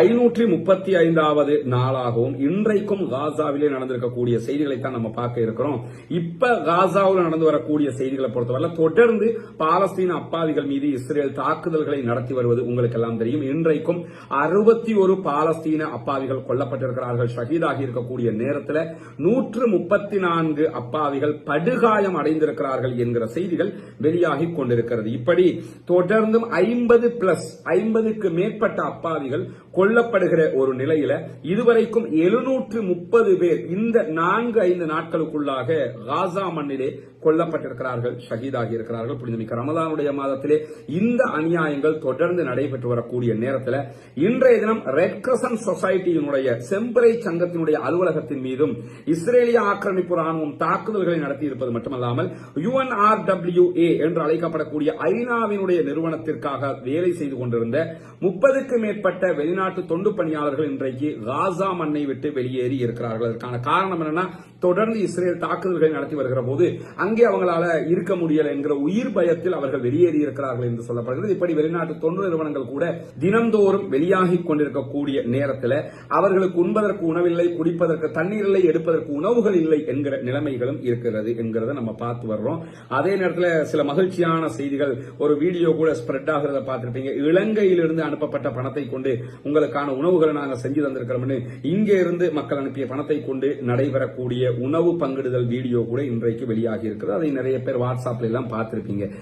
ஐநூற்றி முப்பத்தி ஐந்தாவது நாளாகவும் இன்றைக்கும் காசாவிலே நடந்திருக்கக்கூடிய செய்திகளை தான் நம்ம பார்க்க இருக்கிறோம். இப்ப காசாவில் நடந்து வரக்கூடிய செய்திகளை பொறுத்தவரை தொடர்ந்து பாலஸ்தீன அப்பாவிகள் மீது இஸ்ரேல் தாக்குதல்களை நடத்தி வருவது உங்களுக்கு எல்லாம் தெரியும். இன்றைக்கும் அறுபத்தி ஒரு பாலஸ்தீன அப்பாவிகள் கொல்லப்பட்டிருக்கிறார்கள். ஷஹீதாகி இருக்கக்கூடிய நேரத்தில் நூற்று முப்பத்தி நான்கு அப்பாவிகள் படுகாயம் அடைந்திருக்கிறார்கள் என்கிற செய்திகள் வெளியாகி கொண்டிருக்கிறது. இப்படி தொடர்ந்தும் ஐம்பது பிளஸ் ஐம்பதுக்கு மேற்பட்ட அப்பாவிகள் கொல்லப்படுகிற ஒரு நிலையில இதுவரைக்கும் எழுநூற்று முப்பது பேர் இந்த நான்கு ஐந்து நாட்களுக்குள்ளாக காசா மண்ணிலே கொல்லப்பட்டிருக்கிறார்கள் ஷஹீதாகி இருக்கிறார்கள் புனிதமிக்க ரமதானுடைய மாதத்திலே இந்த அநியாயங்கள் தொடர்ந்து நடைபெற்று வரக்கூடிய நேரத்தில் இன்றைய தினம் ரெட் கிரசன் சொசைட்டியினுடைய செம்பரை சங்கத்தினுடைய அலுவலகத்தின் மீதும் இஸ்ரேலிய ஆக்கிரமிப்பு ராணுவம் தாக்குதல்களை நடத்தி இருப்பது மட்டுமல்லாமல் யுஎன்ஆர்டபிள்யூஏ என்று அழைக்கப்படக்கூடிய ஐநாவினுடைய நிறுவனத்திற்காக வேலை செய்து கொண்டிருந்த முப்பதுக்கு மேற்பட்ட வெளிநாட்டு தொண்டு பணியாளர்கள் இன்றைக்கு காசா மண்ணை விட்டு வெளியேறி இருக்கிறார்கள். அதற்கான காரணம் என்னன்னா தொடர்ந்து இஸ்ரேல் தாக்குதல்களை நடத்தி வருகிற போது அங்க அவங்களால இருக்க முடியல என்கிற உயிர் பயத்தில் அவர்கள் வெளியேறி இருக்கிறார்கள் என்று சொல்லப்படுகிறது. இப்படி வெளிநாட்டு தொண்டு நிறுவனங்கள் கூட தினந்தோறும் வெளியாகி கொண்டிருக்கக்கூடிய நேரத்தில் அவர்களுக்கு உண்பதற்கு உணவில்லை குடிப்பதற்கு தண்ணீர் இல்லை எடுப்பதற்கு உணவுகள் இல்லை என்கிற நிலைமைகளும் இருக்கிறது என்கிறத நம்ம பார்த்து வர்றோம். அதே நேரத்தில் சில மகிழ்ச்சியான செய்திகள் ஒரு வீடியோ கூட ஸ்ப்ரெட் ஆகிறத பார்த்துருப்பீங்க. இலங்கையிலிருந்து அனுப்பப்பட்ட பணத்தை கொண்டு உங்களுக்கான உணவுகளை நாங்கள் செஞ்சு தந்திருக்கிறோம்னு இங்கே இருந்து மக்கள் அனுப்பிய பணத்தை கொண்டு நடைபெறக்கூடிய உணவு பங்கிடுதல் வீடியோ கூட இன்றைக்கு வெளியாகி இருக்கிறது அதை நிறைய பேர் வாட்ஸ்அப்ல எல்லாம் பார்த்துருப்பீங்க.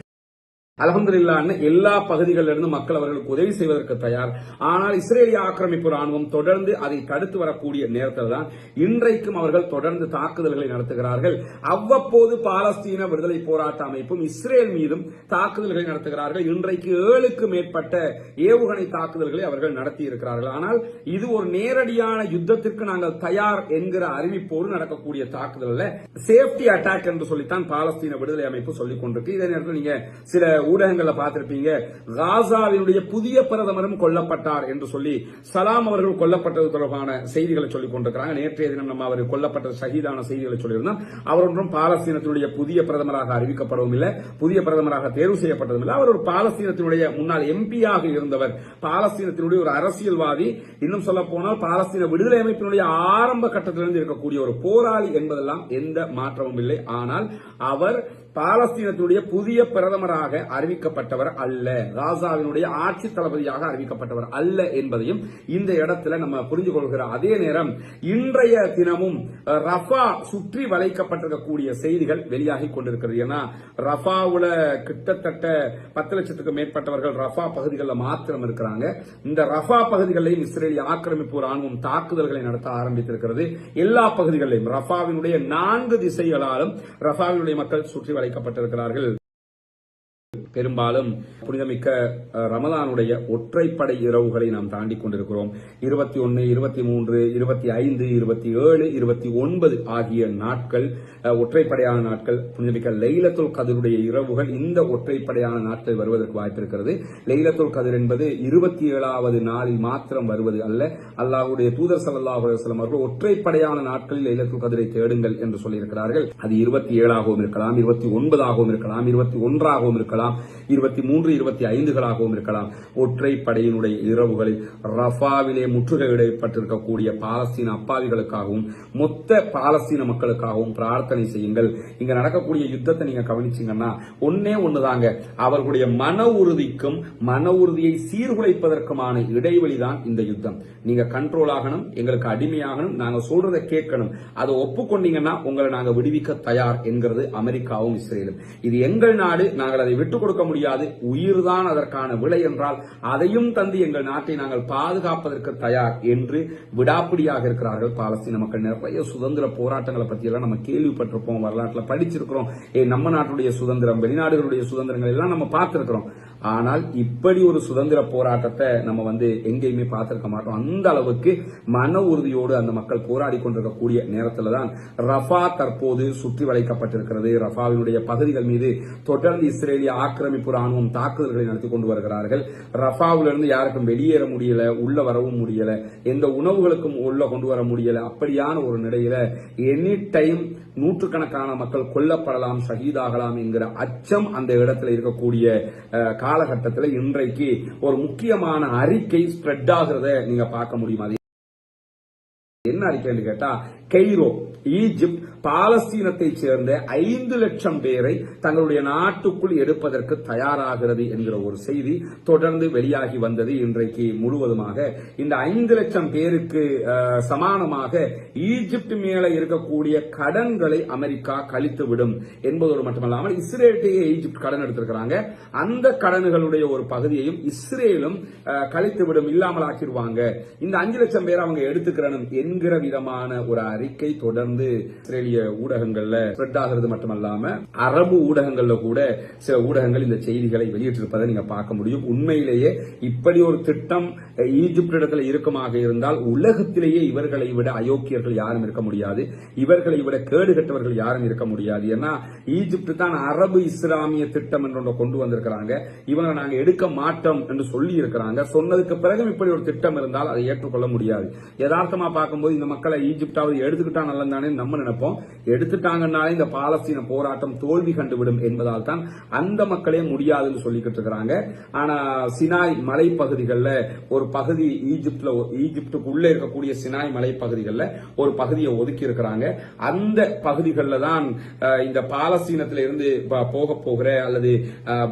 அலமதுல்லான்னு எல்லா பகுதிகளிலிருந்து மக்கள் அவர்களுக்கு உதவி செய்வதற்கு தயார். ஆனால் இஸ்ரேலிய ஆக்கிரமிப்பு ராணுவம் தொடர்ந்து அதை தடுத்து வரக்கூடிய நேரத்தில் தான் இன்றைக்கும் அவர்கள் தொடர்ந்து தாக்குதல்களை நடத்துகிறார்கள். அவ்வப்போது பாலஸ்தீன விடுதலை போராட்ட அமைப்பும் இஸ்ரேல் மீதும் தாக்குதல்களை நடத்துகிறார்கள். இன்றைக்கு ஏழுக்கு மேற்பட்ட ஏவுகணை தாக்குதல்களை அவர்கள் நடத்தி இருக்கிறார்கள் ஆனால் இது ஒரு நேரடியான யுத்தத்திற்கு நாங்கள் தயார் என்கிற அறிவிப்போடு நடக்கக்கூடிய தாக்குதல் சேஃப்டி அட்டாக் என்று சொல்லித்தான் பாலஸ்தீன விடுதலை அமைப்பு சொல்லிக் கொண்டிருக்கு இதே நேரத்தில் நீங்க சில ஊடகங்களில் பார்த்திருப்பீங்க காசாவினுடைய புதிய பிரதமரும் கொல்லப்பட்டார் என்று சொல்லி சலாம் அவர்கள் கொல்லப்பட்டது தொடர்பான செய்திகளை சொல்லிக் கொண்டிருக்கிறாங்க. நேற்றைய தினம் நம்ம அவர் கொல்லப்பட்ட ஷஹீதான செய்திகளை சொல்லியிருந்தோம். அவர் ஒன்றும் பாலஸ்தீனத்தினுடைய புதிய பிரதமராக அறிவிக்கப்படவும் இல்லை புதிய பிரதமராக தேர்வு செய்யப்பட்டதும் இல்லை. அவர் ஒரு பாலஸ்தீனத்தினுடைய முன்னாள் எம்பியாக இருந்தவர். பாலஸ்தீனத்தினுடைய ஒரு அரசியல்வாதி. இன்னும் சொல்ல போனால் பாலஸ்தீன விடுதலை அமைப்பினுடைய ஆரம்ப கட்டத்திலிருந்து இருக்கக்கூடிய ஒரு போராளி என்பதெல்லாம் எந்த மாற்றமும் இல்லை. ஆனால் அவர் பாலஸ்தீனத்தினுடைய புதிய பிரதமராக அறிவிக்கப்பட்டவர் அல்ல. காசாவினுடைய ஆட்சி தளபதியாக அறிவிக்கப்பட்டவர் அல்ல என்பதையும் இந்த இடத்துல நம்ம புரிந்து கொள்கிற அதே நேரம் இன்றைய தினமும் ரஃபா சுற்றி வளைக்கப்பட்டிருக்கக்கூடிய செய்திகள் வெளியாகி கொண்டிருக்கிறது. ஏன்னா ரஃபாவுல கிட்டத்தட்ட பத்து லட்சத்துக்கு மேற்பட்டவர்கள் ரஃபா பகுதிகளில் மாத்திரம் இருக்கிறாங்க. இந்த ரஃபா பகுதிகளையும் இஸ்ரேலிய ஆக்கிரமிப்பு ராணுவம் தாக்குதல்களை நடத்த ஆரம்பித்திருக்கிறது. எல்லா பகுதிகளிலும் ரஃபாவினுடைய நான்கு திசைகளாலும் ரஃபாவினுடைய மக்கள் சுற்றி வளைக்கப்பட்டிருக்கிறார்கள் பெரும்பாலும் புனிதமிக்க ரமலானுடைய ஒற்றைப்படை இரவுகளை நாம் தாண்டி கொண்டிருக்கிறோம். இருபத்தி ஒன்னு இருபத்தி மூன்று இருபத்தி ஐந்து இருபத்தி ஏழு இருபத்தி ஒன்பது ஆகிய நாட்கள் ஒற்றைப்படையான நாட்கள். புனிதமிக்க லைலத்துல் கதிருடைய இரவுகள் இந்த ஒற்றைப்படையான நாட்கள் வருவதற்கு வாய்ப்பிருக்கிறது. லைலத்துல் கதிர் என்பது இருபத்தி ஏழாவது நாளில் மாத்திரம் வருவது அல்ல. அல்லாஹுடைய தூதர் ஸல்லல்லாஹு அலைஹி அவர்கள் ஒற்றைப்படையான நாட்களில் லைலத்துல் கதிரை தேடுங்கள் என்று சொல்லியிருக்கிறார்கள். அது இருபத்தி ஏழாகவும் இருக்கலாம் இருபத்தி ஒன்பதாகவும் இருக்கலாம் இருபத்தி ஒன்றாகவும் இருக்கலாம். இருபத்தி மூன்று இருபத்தி ஐந்துகளாகவும் இருக்கலாம். ஒற்றை படையினுடைய இரவுகளில் ரஃபாவிலே முற்றுகையிடப்பட்டிருக்கக்கூடிய பாலஸ்தீன அப்பாவிகளுக்காகவும் மொத்த பாலஸ்தீன மக்களுக்காகவும் பிரார்த்தனை செய்யுங்கள். இங்க நடக்கக்கூடிய யுத்தத்தை நீங்க கவனிச்சீங்கன்னா ஒன்னே ஒண்ணுதாங்க. அவர்களுடைய மன உறுதிக்கும் மன உறுதியை சீர்குலைப்பதற்குமான இடைவெளி தான் இந்த யுத்தம். நீங்க கண்ட்ரோல் ஆகணும் எங்களுக்கு அடிமையாகணும் நாங்க சொல்றதை கேட்கணும். அதை ஒப்புக்கொண்டீங்கன்னா உங்களை நாங்க விடுவிக்க தயார் என்கிறது அமெரிக்காவும் இஸ்ரேலும். இது எங்கள் நாடு நாங்கள் அதை விட்டுக் கொடுக்க முடியாது. உயிர்தான் அதற்கான விலை என்றால் அதையும் தந்து எங்கள் நாட்டை நாங்கள் பாதுகாப்பதற்கு தயார் என்று விடாப்பிடியாக இருக்கிறார்கள் பாலஸ்தீன மக்கள். நிறைய சுதந்திர போராட்டங்களை பத்தி எல்லாம் நம்ம கேள்விப்பட்டிருப்போம் வரலாற்றுல படிச்சிருக்கிறோம். ஏ நம்ம நாட்டுடைய சுதந்திரம் வெளிநாடுகளுடைய சுதந்திரங்கள் எல்லாம் நம்ம பார்த்திருக்கிறோம். ஆனால் இப்படி ஒரு சுதந்திர போராட்டத்தை நம்ம வந்து எங்கேயுமே பார்த்திருக்க மாட்டோம். அந்த அளவுக்கு மன உறுதியோடு அந்த மக்கள் போராடி கொண்டிருக்கக்கூடிய நேரத்தில் தான் ரஃபா தற்போது சுற்றி வளைக்கப்பட்டிருக்கிறது. ரஃபாவினுடைய பகுதிகள் மீது தொடர்ந்து இஸ்ரேலிய ஆக்கிரமிப்பு ராணுவம் தாக்குதல்களை நடத்தி கொண்டு வருகிறார்கள். ரஃபாவிலிருந்து யாருக்கும் வெளியேற முடியல உள்ள வரவும் முடியல எந்த உணவுகளுக்கும் உள்ள கொண்டு வர முடியல. அப்படியான ஒரு நிலையில எனி டைம் நூற்றுக்கணக்கான மக்கள் கொல்லப்படலாம் ஷஹீதாகலாம் என்கிற அச்சம் அந்த இடத்துல இருக்கக்கூடிய காலகட்டத்தில் இன்றைக்கு ஒரு முக்கியமான அறிக்கை ஸ்ப்ரெட் ஆகிறத நீங்க பார்க்க முடியும்? என்ன அறிக்கைன்னு கேட்டா கெய்ரோ ஈஜிப்ட் பாலஸ்தீனத்தை சேர்ந்த ஐந்து லட்சம் பேரை தங்களுடைய நாட்டுக்குள் எடுப்பதற்கு தயாராகிறது என்கிற ஒரு செய்தி தொடர்ந்து வெளியாகி வந்தது இன்றைக்கு முழுவதுமாக. இந்த ஐந்து லட்சம் பேருக்கு சமானமாக ஈஜிப்ட் மேல இருக்கக்கூடிய கடன்களை அமெரிக்கா கழித்து விடும் என்பதோடு மட்டுமல்லாமல் இஸ்ரேல்கிட்டயே ஈஜிப்ட் கடன் எடுத்திருக்கிறாங்க. அந்த கடன்களுடைய ஒரு பகுதியையும் இஸ்ரேலும் கழித்துவிடும் கழித்து விடும் இல்லாமல் ஆக்கிடுவாங்க இந்த அஞ்சு லட்சம் பேர் அவங்க எடுத்துக்கிறனும் என்கிற விதமான ஒரு அறிக்கை தொடர்ந்து இஸ்ரேலிய ஊடகங்கள்ல ஸ்ப்ரெட் ஆகிறது மட்டுமல்லாம அரபு ஊடகங்கள்ல கூட சில ஊடகங்கள் இந்த செய்திகளை வெளியிட்டிருப்பதை நீங்க பார்க்க முடியும். உண்மையிலேயே இப்படி ஒரு திட்டம் ஈஜிப்ட் இடத்துல இருக்குமாக இருந்தால் உலகத்திலேயே இவர்களை விட அயோக்கியர்கள் யாரும் இருக்க முடியாது. இவர்களை விட கேடு கட்டவர்கள் யாரும் இருக்க முடியாது. ஏன்னா ஈஜிப்ட் தான் அரபு இஸ்லாமிய திட்டம் என்று கொண்டு வந்திருக்கிறாங்க. இவங்களை நாங்க எடுக்க மாட்டோம் என்று சொல்லி இருக்கிறாங்க சொன்னதுக்கு பிறகு இப்படி ஒரு திட்டம் இருந்தால் அதை ஏற்றுக்கொள்ள முடியாது. யதார்த்தமா பார்க்கும்போது இந்த மக்களை ஈஜிப்டாவது எடுத்துக்கிட்டா நல்லதானே நம்ம நினைப்போம். எடுத்துட்டாங்கன்னாலே இந்த பாலஸ்தீன போராட்டம் தோல்வி கண்டுவிடும் என்பதால் தான் அந்த மக்களே முடியாதுன்னு சொல்லிக்கிட்டு இருக்கிறாங்க. ஆனா சினாய் மலைப்பகுதிகளில் ஒரு பகுதி ஈஜிப்ட்ல ஈஜிப்டுக்குள்ள இருக்கக்கூடிய சினாய் மலைப்பகுதிகளில் ஒரு பகுதியை ஒதுக்கி இருக்கிறாங்க. அந்த பகுதிகளில் தான் இந்த பாலஸ்தீனத்தில இருந்து போக போகிற அல்லது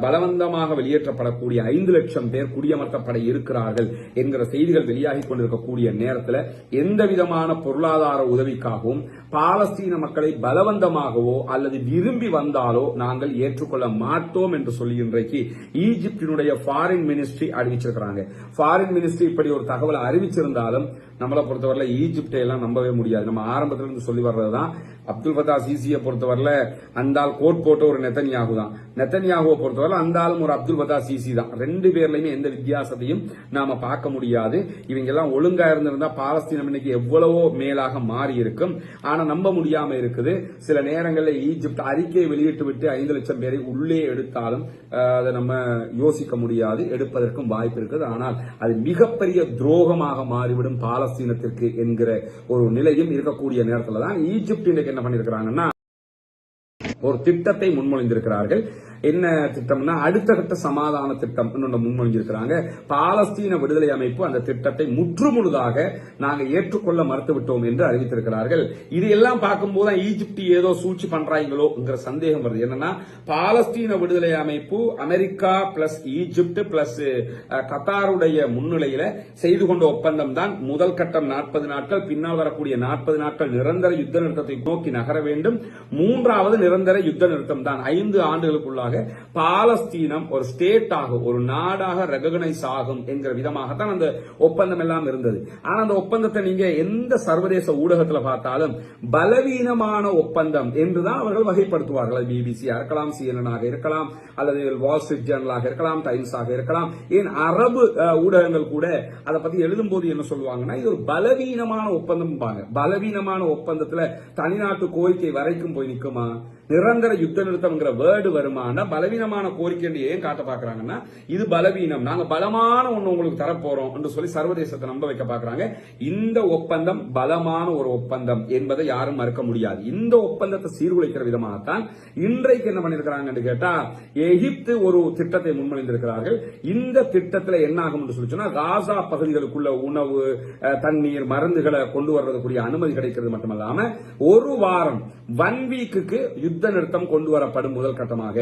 பலவந்தமாக வெளியேற்றப்படக்கூடிய ஐந்து லட்சம் பேர் குடியமர்த்தப்பட இருக்கிறார்கள் என்கிற செய்திகள் வெளியாகி கொண்டிருக்கக்கூடிய நேரத்தில் எந்த விதமான பொருளாதார உதவி உதவிக்காகவும் பாலஸ்தீன மக்களை பலவந்தமாகவோ அல்லது விரும்பி வந்தாலோ நாங்கள் ஏற்றுக்கொள்ள மாட்டோம் என்று சொல்லி இன்றைக்கு ஈஜிப்டினுடைய ஃபாரின் மினிஸ்ட்ரி அறிவிச்சிருக்கிறாங்க. ஃபாரின் மினிஸ்ட்ரி இப்படி ஒரு தகவலை அறிவிச்சிருந்தாலும் நம்மளை பொறுத்தவரையில ஈஜிப்டை எல்லாம் நம்பவே முடியாது. நம்ம ஆரம்பத்துல இருந்து சொல்லி வர்றதுதான். அப்துல் ஃபத்தா சிசியை பொறுத்தவரையில அந்த ஆள் கோட் போட்ட ஒரு நெத்தன்யாகு தான். நெத்தன்யாகுவை பொறுத்தவரை அந்த ஆளும் ஒரு அப்துல் ஃபத்தா சிசி தான். ரெண்டு பேர்லையுமே எந்த வித்தியாசத்தையும் நாம பார்க்க முடியாது. இவங்க எல்லாம் ஒழுங்கா இருந்திருந்தா பாலஸ்தீனம் இன்னைக்கு எவ்வளவோ மேலாக மாறி இருக்கும். ஆனா நம்ப முடியாம இருக்குது. சில நேரங்களில் ஈஜிப்ட் அறிக்கையை வெளியிட்டு விட்டு ஐந்து லட்சம் பேரை உள்ளே எடுத்தாலும் அதை நம்ம யோசிக்க முடியாது. எடுப்பதற்கும் வாய்ப்பு இருக்குது. ஆனால் அது மிகப்பெரிய துரோகமாக மாறிவிடும் பாலஸ்தீனத்திற்கு என்கிற ஒரு நிலையும் இருக்கக்கூடிய நேரத்தில் தான் ஈஜிப்ட் இன்னைக்கு என்ன பண்ணிருக்கிறாங்கன்னா ஒரு திட்டத்தை முன்மொழிந்திருக்கிறார்கள். என்ன திட்டம்னா அடுத்த கட்ட சமாதான திட்டம் இன்னொன்று முன்மொழிஞ்சிருக்கிறாங்க. பாலஸ்தீன விடுதலை அமைப்பு அந்த திட்டத்தை முற்றுமுழுதாக நாங்கள் ஏற்றுக்கொள்ள மறுத்துவிட்டோம் என்று அறிவித்திருக்கிறார்கள். இது எல்லாம் பார்க்கும்போது தான் ஈஜிப்ட் ஏதோ சூழ்ச்சி பண்றாங்களோங்கிற சந்தேகம் வருது. என்னன்னா பாலஸ்தீன விடுதலை அமைப்பு அமெரிக்கா பிளஸ் ஈஜிப்ட் பிளஸ் கத்தாருடைய முன்னிலையில செய்து கொண்ட ஒப்பந்தம் தான் முதல் கட்டம் நாற்பது நாட்கள் பின்னால் வரக்கூடிய நாற்பது நாட்கள் நிரந்தர யுத்த நிறுத்தத்தை நோக்கி நகர வேண்டும். மூன்றாவது நிரந்தர யுத்த நிறுத்தம் தான். ஐந்து ஆண்டுகளுக்குள்ளாக பாலஸ்தீனம் ஒரு ஸ்டேட் ஆகும் ஒரு நாடாக ரெகனைஸ் ஆகும் என்கிற விதமாகத்தான் அந்த ஒப்பந்தம் எல்லாம் இருந்தது. ஆனா அந்த ஒப்பந்தத்தை நீங்க எந்த சர்வதேச ஊடகத்துல பார்த்தாலும் பலவீனமான ஒப்பந்தம் என்றுதான் அவர்கள் வகைப்படுத்துவார்கள். பிபிசியா இருக்கலாம் சிஎன்என் இருக்கலாம் அல்லது வால் ஸ்ட்ரீட் ஜேர்னலாக இருக்கலாம் டைம்ஸ் ஆக இருக்கலாம். ஏன் அரபு ஊடகங்கள் கூட அதை பத்தி எழுதும் போது என்ன சொல்லுவாங்கன்னா இது ஒரு பலவீனமான ஒப்பந்தம் பலவீனமான ஒப்பந்தத்துல தனிநாட்டு கோரிக்கை வரைக்கும் போய் நிற்குமா நிரந்தர யுத்த நிறுத்தம்ங்கிற வேர்டு வருமானா பலவீனமான கோரிக்கை ஏன் காட்ட பாக்குறாங்கன்னா இது பலவீனம். நாங்க பலமான ஒண்ணு உங்களுக்கு தரப்போறோம் என்று சொல்லி சர்வதேசத்தை நம்ப வைக்க பாக்குறாங்க. இந்த ஒப்பந்தம் பலமான ஒரு ஒப்பந்தம் என்பதை யாரும் மறுக்க முடியாது. இந்த ஒப்பந்தத்தை சீர்குலைக்கிற விதமாகத்தான் இன்றைக்கு என்ன பண்ணிருக்கிறாங்கன்னு கேட்டா எகிப்து ஒரு திட்டத்தை முன்மொழிந்திருக்கிறார்கள். இந்த திட்டத்தில் என்ன ஆகும் என்று சொல்லி சொன்னா காசா பகுதிகளுக்குள்ள உணவு அஹ், தண்ணீர் மருந்துகளை கொண்டு வர்றதுக்குரிய அனுமதி கிடைக்கிறது மட்டுமல்லாம ஒரு வாரம் ஒன் வீக்குக்கு யுத்த யுத்த நிறுத்தம் கொண்டு வரப்படும் முதல் கட்டமாக.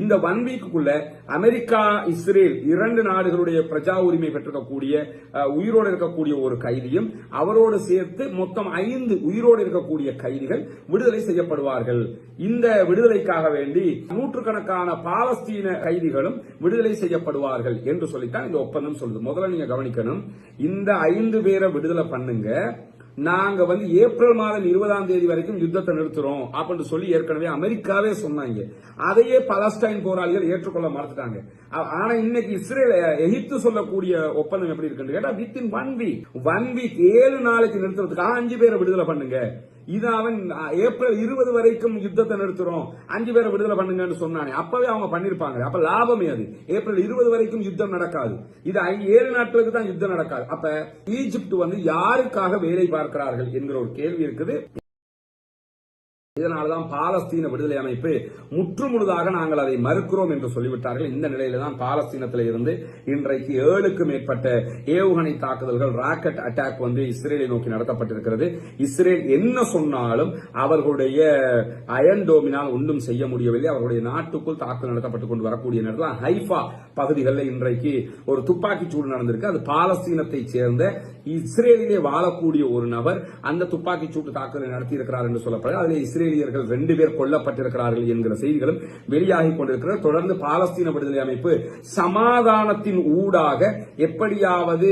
இந்த ஒன் வீக்குள்ள அமெரிக்கா இஸ்ரேல் இரண்டு நாடுகளுடைய பிரஜா உரிமை பெற்றிருக்கக்கூடிய உயிரோடு இருக்கக்கூடிய ஒரு கைதியும் அவரோடு சேர்த்து மொத்தம் ஐந்து உயிரோடு இருக்கக்கூடிய கைதிகள் விடுதலை செய்யப்படுவார்கள். இந்த விடுதலைக்காக வேண்டி நூற்றுக்கணக்கான பாலஸ்தீன கைதிகளும் விடுதலை செய்யப்படுவார்கள் என்று சொல்லித்தான் இந்த ஒப்பந்தம் சொல்லுது. முதல்ல நீங்க கவனிக்கணும். இந்த ஐந்து பேரை விடுதலை பண்ணுங்க. நாங்க வந்து ஏப்ரல் மாதம் இருபதாம் தேதி வரைக்கும் யுத்தத்தை நிறுத்துறோம் அப்படின்னு சொல்லி ஏற்கனவே அமெரிக்காவே சொன்னாங்க. அதையே பலஸ்டைன் போராளிகள் ஏற்றுக்கொள்ள மறுத்துட்டாங்க. ஆனா இன்னைக்கு இஸ்ரேல் எகிப்து சொல்லக்கூடிய ஒப்பந்தம் எப்படி இருக்குன்னு கேட்டா with in one week one week ஏழு நாளைக்கு நிறுத்துறதுக்காக அஞ்சு பேரை விடுதலை பண்ணுங்க. இது அவன் ஏப்ரல் இருபது வரைக்கும் யுத்தத்தை நிறுத்துறோம். அஞ்சு பேரை விடுதலை பண்ணுங்கன்னு சொன்னானே. அப்பவே அவங்க பண்ணிருப்பாங்க அப்ப லாபமே அது. ஏப்ரல் இருபது வரைக்கும் யுத்தம் நடக்காது. இது ஏழு நாட்களுக்கு தான் யுத்தம் நடக்காது. அப்ப ஈஜிப்ட் வந்து யாருக்காக வேலை பார்க்கிறார்கள் என்கிற ஒரு கேள்வி இருக்குது. இதனால்தான் பாலஸ்தீன விடுதலை அமைப்பு முற்றுமுழுதாக நாங்கள் அதை மறுக்கிறோம் என்று சொல்லிவிட்டார்கள். இந்த நிலையில தான் பாலஸ்தீனத்தில் இருந்து இன்றைக்கு ஏழுக்கு மேற்பட்ட ஏவுகணை தாக்குதல்கள் ராக்கெட் அட்டாக் வந்து இஸ்ரேலை நோக்கி நடத்தப்பட்டிருக்கிறது. இஸ்ரேல் என்ன சொன்னாலும் அவர்களுடைய அயன் டோமினால் ஒன்றும் செய்ய முடியவில்லை. அவர்களுடைய நாட்டுக்குள் தாக்குதல் நடத்தப்பட்டுக் கொண்டு வரக்கூடிய நேரத்தில் ஹைஃபா பகுதிகளில் இன்றைக்கு ஒரு துப்பாக்கிச் சூடு நடந்திருக்கு. அது பாலஸ்தீனத்தை சேர்ந்த இஸ்ரேலிலே வாழக்கூடிய ஒரு நபர் அந்த துப்பாக்கி சூட்டு தாக்குதலை நடத்தியிருக்கிறார் என்று சொல்லப்படுகிறது. அதில் இஸ்ரேலியர்கள் ரெண்டு பேர் கொல்லப்பட்டிருக்கிறார்கள் என்கிற செய்திகளும் வெளியாகி கொண்டிருக்கிறது. தொடர்ந்து பாலஸ்தீன விடுதலை அமைப்பு சமாதானத்தின் ஊடாக எப்படியாவது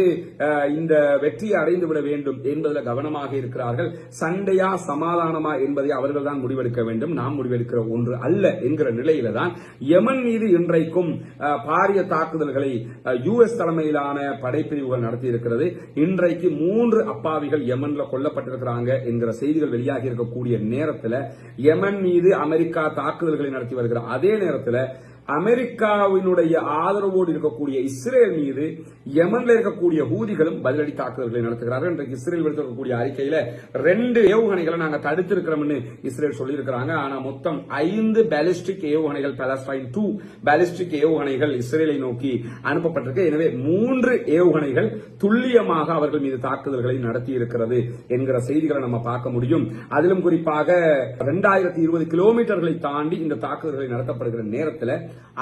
இந்த வெற்றியை அடைந்து விட வேண்டும் என்பதில் கவனமாக இருக்கிறார்கள். சண்டையா சமாதானமா என்பதை அவர்கள் தான் முடிவெடுக்க வேண்டும். நாம் முடிவெடுக்கிற ஒன்று அல்ல என்கிற நிலையில தான் யமன் மீது இன்றைக்கும் பாரிய தாக்குதல்களை யுஎஸ் தலைமையிலான படைப்பிரிவுகள் நடத்தியிருக்கிறது. இன்றைக்கு மூன்று அப்பாவிகள் யமன்ல கொல்லப்பட்டிருக்கிறாங்க என்கிற செய்திகள் வெளியாகி இருக்கக்கூடிய நேரத்தில் யமன் மீது அமெரிக்கா தாக்குதல்களை நடத்தி வருகிற அதே நேரத்தில் அமெரிக்காவினுடைய ஆதரவோடு இருக்கக்கூடிய இஸ்ரேல் மீது யமன்ல இருக்கக்கூடிய ஹூதிகளும் பதிலடி தாக்குதல்களை நடத்துகிறார்கள். இன்றைக்கு இஸ்ரேல் விடுத்திருக்கக்கூடிய அறிக்கையில ரெண்டு ஏவுகணைகளை நாங்க தடுத்திருக்கிறோம்னு இஸ்ரேல் சொல்லியிருக்கிறாங்க. ஆனா மொத்தம் ஐந்து பாலிஸ்டிக் ஏவுகணைகள் பாலஸ்டைன் டூ பாலிஸ்டிக் ஏவுகணைகள் இஸ்ரேலை நோக்கி அனுப்பப்பட்டிருக்கு. எனவே மூன்று ஏவுகணைகள் துல்லியமாக அவர்கள் மீது தாக்குதல்களை நடத்தி இருக்கிறது என்கிற செய்திகளை நம்ம பார்க்க முடியும். அதிலும் குறிப்பாக இரண்டாயிரத்தி இருபது கிலோமீட்டர்களை தாண்டி இந்த தாக்குதல்களை நடத்தப்படுகிற நேரத்தில்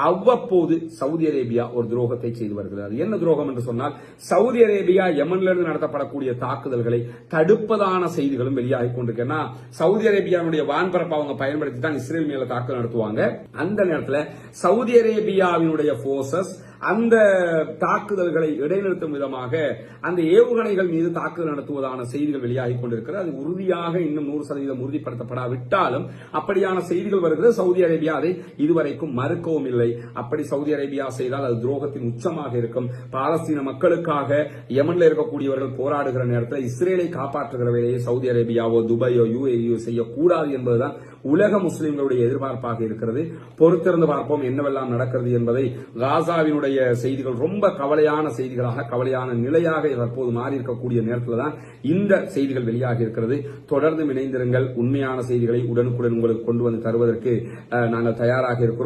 அவ்வப்போது சவுதி அரேபியா ஒரு துரோகத்தை செய்து வருகிறது. என்ன துரோகம் என்று சொன்னால் சவுதி அரேபியா யமன்லிருந்து நடத்தப்படக்கூடிய தாக்குதல்களை தடுப்பதான செய்திகளும் வெளியாகி கொண்டிருக்கேன்னா சவுதி அரேபியாவுடைய வான்பரப்பை அவங்க பயன்படுத்தி தான் இஸ்ரேல் மேல தாக்குதல் நடத்துவாங்க. அந்த நேரத்தில் சவுதி அரேபியாவினுடைய போர்சஸ் அந்த தாக்குதல்களை இடைநிறுத்தும் விதமாக அந்த ஏவுகணைகள் மீது தாக்குதல் நடத்துவதான செய்திகள் வெளியாகி கொண்டிருக்கிறது. அது உறுதியாக இன்னும் நூறு சதவீதம் உறுதிப்படுத்தப்படாவிட்டாலும் அப்படியான செய்திகள் வருகிறது. சவுதி அரேபியா அதை இதுவரைக்கும் மறுக்கவும் இல்லை. அப்படி சவுதி அரேபியா செய்தால் அது துரோகத்தின் உச்சமாக இருக்கும். பாலஸ்தீன மக்களுக்காக யமன்ல இருக்கக்கூடியவர்கள் போராடுகிற நேரத்தில் இஸ்ரேலை காப்பாற்றுகிற வேலையை சவுதி அரேபியாவோ துபாயோ யுஏஇயோ செய்யக்கூடாது என்பதுதான் உலக முஸ்லிம்களுடைய எதிர்பார்ப்பாக இருக்கிறது. பொறுத்திருந்து பார்ப்போம் என்னவெல்லாம் நடக்கிறது என்பதை. காசாவினுடைய செய்திகள் ரொம்ப கவலையான செய்திகளாக கவலையான நிலையாக தற்போது மாறி இருக்கக்கூடிய நேரத்தில் தான் இந்த செய்திகள் வெளியாகி இருக்கிறது. தொடர்ந்து இணைந்திருங்கள். உண்மையான செய்திகளை உடனுக்குடன் உங்களுக்கு கொண்டு வந்து தருவதற்கு நாங்கள் தயாராக இருக்கிறோம்.